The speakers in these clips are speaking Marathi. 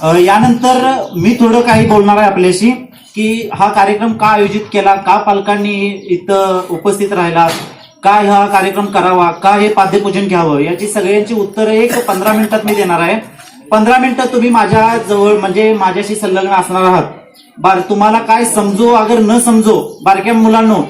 यानंतर मी थोडं काही बोलणार आहे आपल्याशी की हा कार्यक्रम का आयोजित केला का पालकांनी इथं उपस्थित राहिला काय हा कार्यक्रम करावा का हे पाद्यपूजन घ्यावं याची सगळ्यांची उत्तरं एक पंधरा मिनिटात मी देणार आहे. पंधरा मिनिटं तुम्ही माझ्या जवळ म्हणजे माझ्याशी संलग्न असणार आहात. बार तुम्हाला काय समजो अगर न समजो बारक्या मुलांनो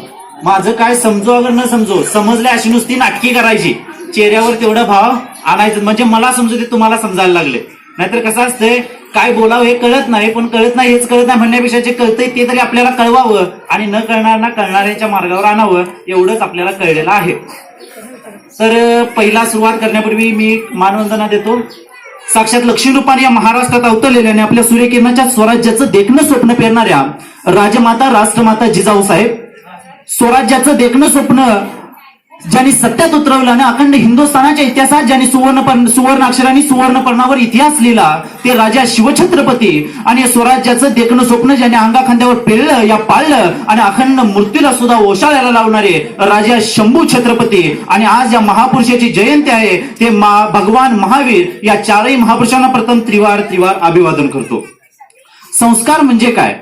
माझं काय समजो अगर न समजो समजले अशी नुसती नाटकी करायची. चेहऱ्यावर तेवढा भाव आणायचं म्हणजे मला समजू ते तुम्हाला समजायला लागले. नाहीतर कसं असतंय काय बोलावं हे कळत नाही पण कळत नाही हेच कळत नाही म्हणण्यापेक्षा जे कळतंय ते तरी आपल्याला कळवावं आणि न कळणाऱ्यांना कळणाऱ्याच्या मार्गावर आणावं एवढंच आपल्याला कळलेलं आहे. तर पहिला सुरुवात करण्यापूर्वी मी मानवंदना देतो. साक्षात लक्ष्मी रूपाने या महाराष्ट्रात अवतरलेल्या आणि आपल्या सूर्यकिरणाच्या स्वराज्याचं देखणं स्वप्न पेरणाऱ्या राजमाता राष्ट्रमाता जिजाऊ साहेब स्वराज्याचं देखणं स्वप्न ज्यांनी सत्यात उतरवलं आणि अखंड हिंदुस्थानाच्या इतिहासात ज्यांनी सुवर्ण सुवर्ण अक्षरांनी सुवर्णपर्णावर इतिहास लिहिला ते राजा शिवछत्रपती आणि स्वराज्याचं देखणं स्वप्न ज्यांनी अंगा खांद्यावर पेरलं या पाळलं आणि अखंड मूर्तीला सुद्धा ओशाळ्याला लावणारे राजा शंभू छत्रपती आणि आज या महापुरुषाची जयंती आहे ते मा- भगवान महावीर या चारही महापुरुषांना प्रथम त्रिवार त्रिवार अभिवादन करतो. संस्कार म्हणजे काय?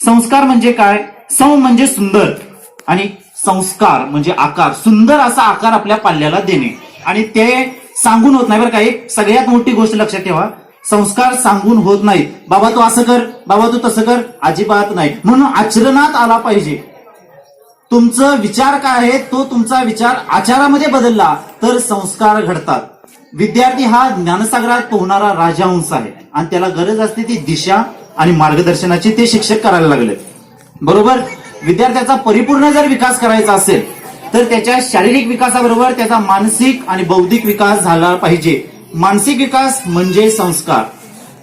संस्कार म्हणजे काय? सं म्हणजे सुंदर आणि संस्कार म्हणजे आकार सुंदर असा आकार आपल्या पाल्याला देणे. आणि ते सांगून होत नाही बरं का एक सगळ्यात मोठी गोष्ट लक्षात ठेवा. संस्कार सांगून होत नाहीत बाबा तू असं कर बाबा तू तसं कर अजिबात नाही. म्हणून आचरणात आला पाहिजे. तुमचं विचार काय आहे तो तुमचा विचार आचारामध्ये बदलला तर संस्कार घडतात. विद्यार्थी हा ज्ञानसागरात पोहणारा राजहंस आहे. आणि त्याला गरज असते ती दिशा आणि मार्गदर्शनाची ते शिक्षक करायला लागले. बरोबर? विद्यार्थ्याचा परिपूर्ण जर विकास करायचा असेल तर त्याच्या शारीरिक विकासाबरोबर त्याचा मानसिक आणि बौद्धिक विकास झाला पाहिजे. मानसिक विकास म्हणजे संस्कार.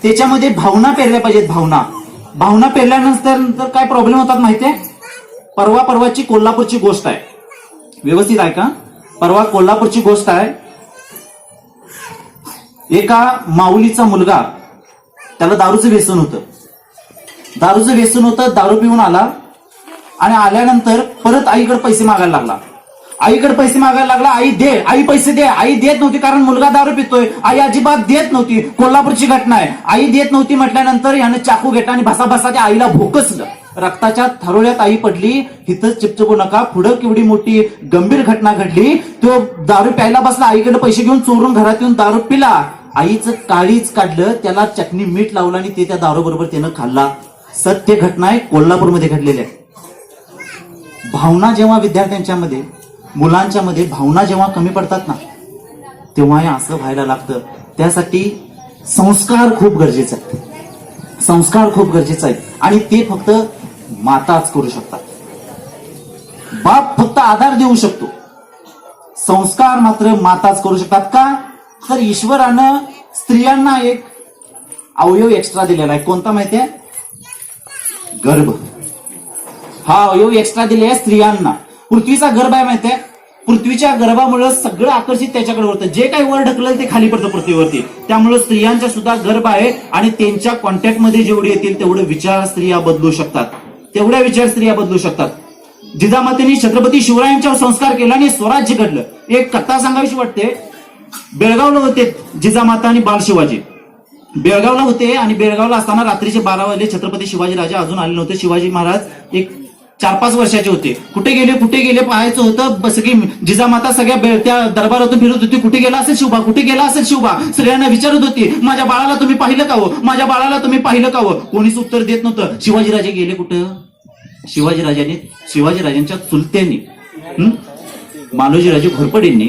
त्याच्यामध्ये भावना पेरल्या पाहिजेत भावना. भावना पेरल्यानंतर नंतर काय प्रॉब्लेम होतात माहितीये परवा परवाची कोल्हापूरची गोष्ट आहे. व्यवस्थित आहे का? परवा कोल्हापूरची गोष्ट आहे. एका माऊलीचा मुलगा त्याला दारूचं व्यसन होतं. दारूचं व्यसन होतं दारू पिऊन आला. आणि आल्यानंतर परत आईकडे पैसे मागायला लागला. आईकडे पैसे मागायला लागला आई दे आई पैसे दे. आई देत नव्हती कारण मुलगा दारू पितोय. आई अजिबात देत नव्हती. कोल्हापूरची घटना आहे. आई देत नव्हती म्हटल्यानंतर यानं चाकू घेतला आणि भसा भसा त्या आईला भोकसलं. रक्ताच्या थरोळ्यात आई पडली. हिथंच चिपचपू नका. पुढं केवढी मोठी गंभीर घटना घडली. तो दारू प्यायला बसला. आईकडे पैसे घेऊन चोरून घरात येऊन दारू पिला. आईचं काळीच काढलं. त्याला चटणी मीठ लावलं आणि ते त्या दारू बरोबर त्यानं खाल्ला. सत्य घटना आहे. कोल्हापूरमध्ये घडलेली आहे. भावना जेव्हा विद्यार्थ्यांच्या मध्ये मुलांच्या मध्ये भावना जेव्हा कमी पडतात ना तेव्हा हे असं व्हायला लागतं. त्यासाठी संस्कार खूप गरजेचे आहेत. संस्कार खूप गरजेचे आहेत. आणि ते फक्त माताच करू शकतात. बाप फक्त आधार देऊ शकतो. संस्कार मात्र माताच करू शकतात का? तर ईश्वरानं स्त्रियांना एक अवयव एक्स्ट्रा दिलेला आहे. कोणता माहिती आहे? गर्भ. हा अवयव एक्स्ट्रा दिले आहे स्त्रियांना. पृथ्वीचा गर्भ आहे माहितीये? पृथ्वीच्या गर्भामुळे सगळं आकर्षित त्याच्याकडे होतं. जे काही वर ढकलं ते खाली पडतं पृथ्वीवरती. त्यामुळे स्त्रियांच्या सुद्धा गर्भ आहे आणि त्यांच्या कॉन्टॅक्टमध्ये जेवढे येतील तेवढे विचार स्त्रिया बदलू शकतात. तेवढ्या विचार स्त्रिया बदलू शकतात. जिजामातेने छत्रपती शिवरायांच्यावर संस्कार केला आणि स्वराज्य घडलं. एक कथा सांगावीशी वाटते. बेळगावला होते जिजामाता आणि बाल शिवाजी. बेळगावला होते आणि बेळगावला असताना रात्रीचे बारा वाजले. छत्रपती शिवाजी राजा अजून आले नव्हते. शिवाजी महाराज एक चार पाच वर्षाचे होते. कुठे गेले कुठे गेले पाहायचं होतं बस की जिजामाता सगळ्या त्या दरबारातून फिरत होती. कुठे गेला असेल शिवबा? कुठे गेला असेल शिवबा? सगळ्यांना विचारत होती माझ्या बाळाला तुम्ही पाहिलं का हो? माझ्या बाळाला तुम्ही पाहिलं का हो? कोणीच उत्तर देत नव्हतं. शिवाजीराजे गेले कुठं? शिवाजीराजांनी शिवाजीराजांच्या चुलत्यांनी मालोजीराजे घोरपडेंनी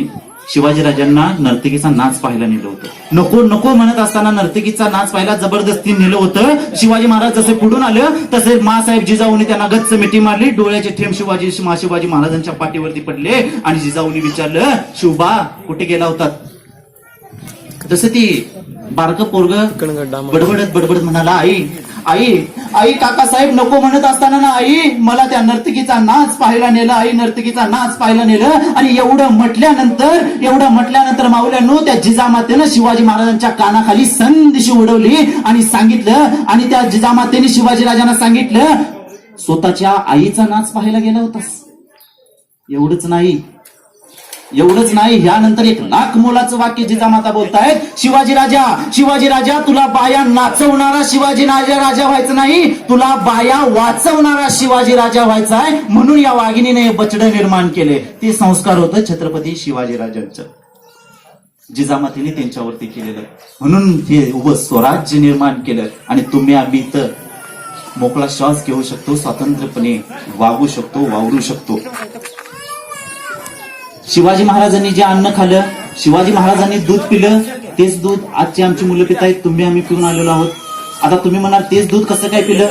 शिवाजीराजांना नर्तकीचा नाच पाहायला नेलं होतं. नको नको म्हणत असताना नर्तकीचा नाच पाहायला जबरदस्ती नेलं होतं. शिवाजी महाराज जसे पुढून आलं तसे मासाहेब जिजाऊनी त्यांना गच्च मिठी मारली डोळ्याचे ठेम शिवाजी शिवाजी महाराजांच्या पाठीवरती पडले आणि जिजाऊनी विचारलं शिवबा कुठे गेला होता? तसं ती बारक पोरग बडबडत बडबडत म्हणाला आई आई आई काकासाहेब नको म्हणत असताना ना आई मला त्या नर्तकीचा नाच पाहायला नेलं आई नर्तकीचा नाच पाहायला नेलं. आणि एवढं म्हटल्यानंतर एवढं म्हटल्यानंतर माऊल्यानो त्या जिजामातेनं शिवाजी महाराजांच्या कानाखाली संदिशी उडवली आणि सांगितलं. आणि त्या जिजामातेने शिवाजी राजांना सांगितलं स्वतःच्या आईचा नाच पाहायला गेला होतास. एवढंच नाही. एवढंच नाही ह्यानंतर एक लाख मोलाचं वाक्य जिजामाता बोलतायत शिवाजी राजा शिवाजी राजा तुला बाया नाचवणारा शिवाजी राजा राजा व्हायचं नाही तुला बाया वाचवणारा शिवाजी राजा व्हायचा आहे. म्हणून या वाघिणीने हे बचडं निर्माण केले. ते संस्कार होतं छत्रपती शिवाजी राजांचं. जिजामातीने त्यांच्यावरती केलेलं. म्हणून हे उभं स्वराज्य निर्माण केलं. आणि तुम्ही आम्ही तर मोकळा श्वास घेऊ शकतो स्वतंत्रपणे वागू शकतो वावरू शकतो. शिवाजी महाराजांनी जे अन्न खाल्लं शिवाजी महाराजांनी दूध पिलं तेच दूध आजची आमची मुलं पित आहेत तुम्ही आम्ही पिऊन आलेलो आहोत. आता तुम्ही म्हणाल तेच दूध कसं काय पिलं?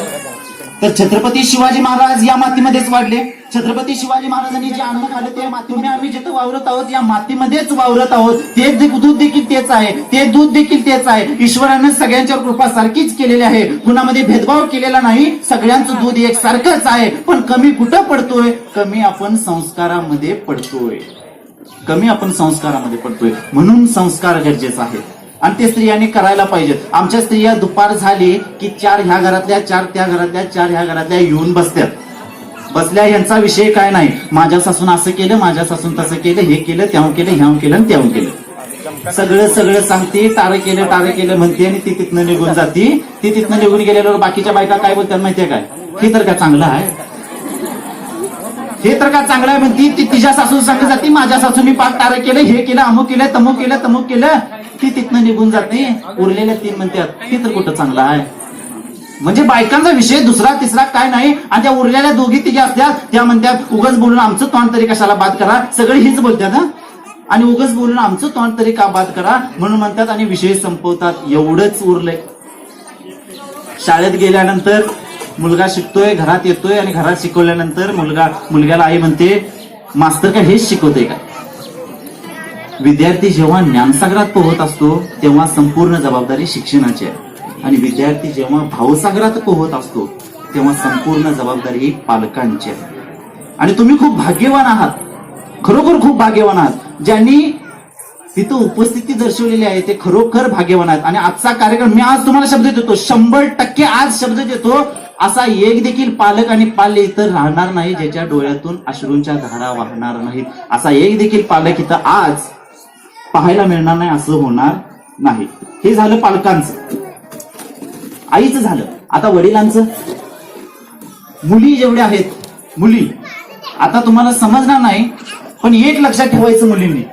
तर छत्रपती शिवाजी महाराज या मातीमध्येच वाढले. छत्रपती शिवाजी महाराजांनी जे अन्न खाल्लं ते मातीमध्ये तुम्ही आम्ही जिथं वावरत आहोत या मातीमध्येच वावरत आहोत. ते दूध देखील तेच आहे ते दूध देखील तेच आहे. ईश्वरानं सगळ्यांच्यावर कृपा सारखीच केलेली आहे. कुणामध्ये भेदभाव केलेला नाही सगळ्यांचं दूध एक सारखंच आहे. पण कमी कुठं पडतोय? कमी आपण संस्कारामध्ये पडतोय. कमी आपण संस्कारामध्ये पडतोय. म्हणून संस्कार गरजेचा आहे. आणि ते स्त्रियांनी करायला पाहिजेत. आमच्या स्त्रिया दुपार झाली की चार ह्या घरातल्या चार त्या घरातल्या चार ह्या घरातल्या येऊन बसत्यात. बसल्या यांचा विषय काय नाही. माझ्या सासून असं केलं माझ्या सासून तसं केलं हे केलं त्याहून केलं ह्याहून केलं आणि त्याहून केलं. सगळं सगळं सांगते तारं केलं तारं केलं म्हणते आणि ती तिथनं निघून जाते. ती तिथनं निघून गेल्यावर बाकीच्या बायका काय बोलतात माहितीये काय? हे तर का चांगलं आहे. हे तर का चांगलं आहे म्हणती ती तिच्या सासून सांगत जाते माझ्या सासूनी पाक तारं केलं हे केलं अमुक केलं तमुक केलं तमुक केलं. ती तिथनं निघून जाते उरलेल्या तीन म्हणतात ते तर कुठं चांगलं आहे? म्हणजे बायकांचा विषय दुसरा तिसरा काय नाही आणि त्या उरलेल्या दोघी तिघ्या असतात त्या म्हणतात उगच बोलून आमचं तोंड तरी कशाला बाद करा? सगळे हीच बोलतात ना आणि उगच बोलून आमचं तोंड तरी का बाद करा? म्हणून म्हणतात आणि विषय संपवतात एवढंच उरलंय. शाळेत गेल्यानंतर मुलगा शिकतोय घरात येतोय आणि घरात शिकवल्यानंतर मुलगा मुलग्याला आई म्हणते मास्तर का हेच शिकवते का? विद्यार्थी जेव्हा ज्ञानसागरात पोहत असतो तेव्हा संपूर्ण जबाबदारी शिक्षणाची आहे. आणि विद्यार्थी जेव्हा भावसागरात पोहत असतो तेव्हा संपूर्ण जबाबदारी ही पालकांची आहे. आणि तुम्ही खूप भाग्यवान आहात. खरोखर खूप भाग्यवान आहात. ज्यांनी तिथं उपस्थिती दर्शवलेली आहे ते खरोखर भाग्यवान आहेत. आणि आजचा कार्यक्रम मी आज तुम्हाला शब्द देतो. शंभर टक्के आज शब्द देतो. असा एक देखील पालक आणि पाल्य इथं राहणार नाही ज्याच्या डोळ्यातून अश्रूंच्या धारा वाहणार नाहीत. असा एक देखील पालक इथं आज पाहायला मिळणार नाही असं होणार नाही. हे झालं पालकांचं. आईचं झालं. आता वडिलांचं. मुली जेवढ्या आहेत मुली. आता तुम्हाला समजणार नाही पण एक लक्षात ठेवायचं मुलींनी.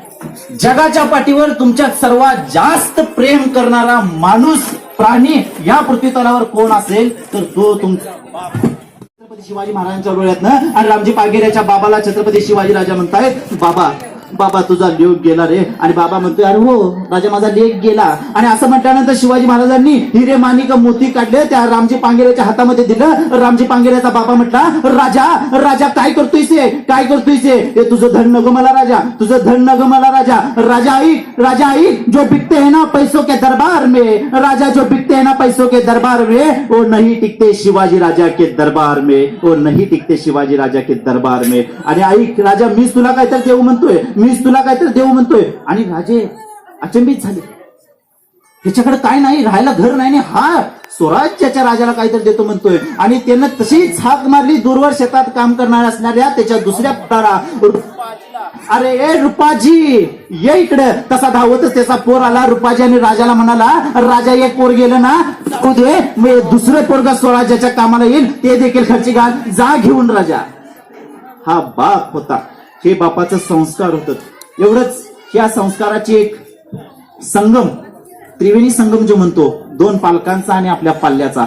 जगाच्या पाठीवर तुमच्या सर्वात जास्त प्रेम करणारा माणूस प्राणी या पृथ्वीतलावर कोण असेल तर तो तुमचा छत्रपती शिवाजी महाराजांच्या डोळ्यातनं आणि रामजी पागेऱ्याच्या बाबाला छत्रपती शिवाजी राजा म्हणतायत बाबा बाबा तुझा लेख गेला रे. आणि बाबा म्हणतोय अरे हो राजा माझा लेख गेला. आणि असं म्हटल्यानंतर शिवाजी महाराजांनी हिरे माणिक मोती काढले त्या रामजी पांगेऱ्याच्या हातामध्ये दिलं. रामजी पांगेऱ्याचा बाबा म्हटला राजा राजा काय करतोयस काय करतोयस हे? तुझं धन नग मला राजा. तुझं धन नग मला राजा. राजा आई राजा आई जो बिकते है ना पैसों के दरबार में राजा जो बिकते है ना पैसों के दरबार में वो नहीं टिकते शिवाजी राजा के दरबार में वो नहीं टिकते शिवाजी राजा के दरबार में. आणि आई राजा मीच तुला काय तर देऊ म्हणतोय. मीच तुला काहीतरी देऊ म्हणतोय. आणि राजे अचंबित झाले. त्याच्याकडे काय नाही राहायला घर नाही आणि हा स्वराज्याच्या राजाला काहीतरी देतो म्हणतोय. आणि त्यानं तशीच हाक मारली दूरवर शेतात काम करणार असणाऱ्या त्याच्या दुसऱ्या पुतळा अरे ए रुपाजी ये इकडे. तसा धावतच त्याचा पोर आला. रुपाजी आणि राजाला म्हणाला राजा एक पोर गेलं ना जाऊ दे. दुसरे पोरगा स्वराज्याच्या कामाला येईल. ते देखील खर्ची घाल जा घेऊन राजा. हा बाप होता. हे बापाचं संस्कार होतं. एवढंच या संस्काराची एक संगम त्रिवेणी संगम जो म्हणतो दोन पालकांचा आणि आपल्या पाल्याचा.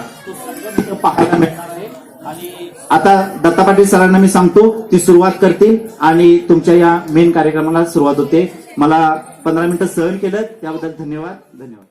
पाहायला मिळणार आहे. आणि आता दत्ता पाटील सरांना मी सांगतो ती सुरुवात करतील आणि तुमच्या या मेन कार्यक्रमाला सुरुवात होते. मला पंधरा मिनिटं सहन केलं त्याबद्दल धन्यवाद धन्यवाद.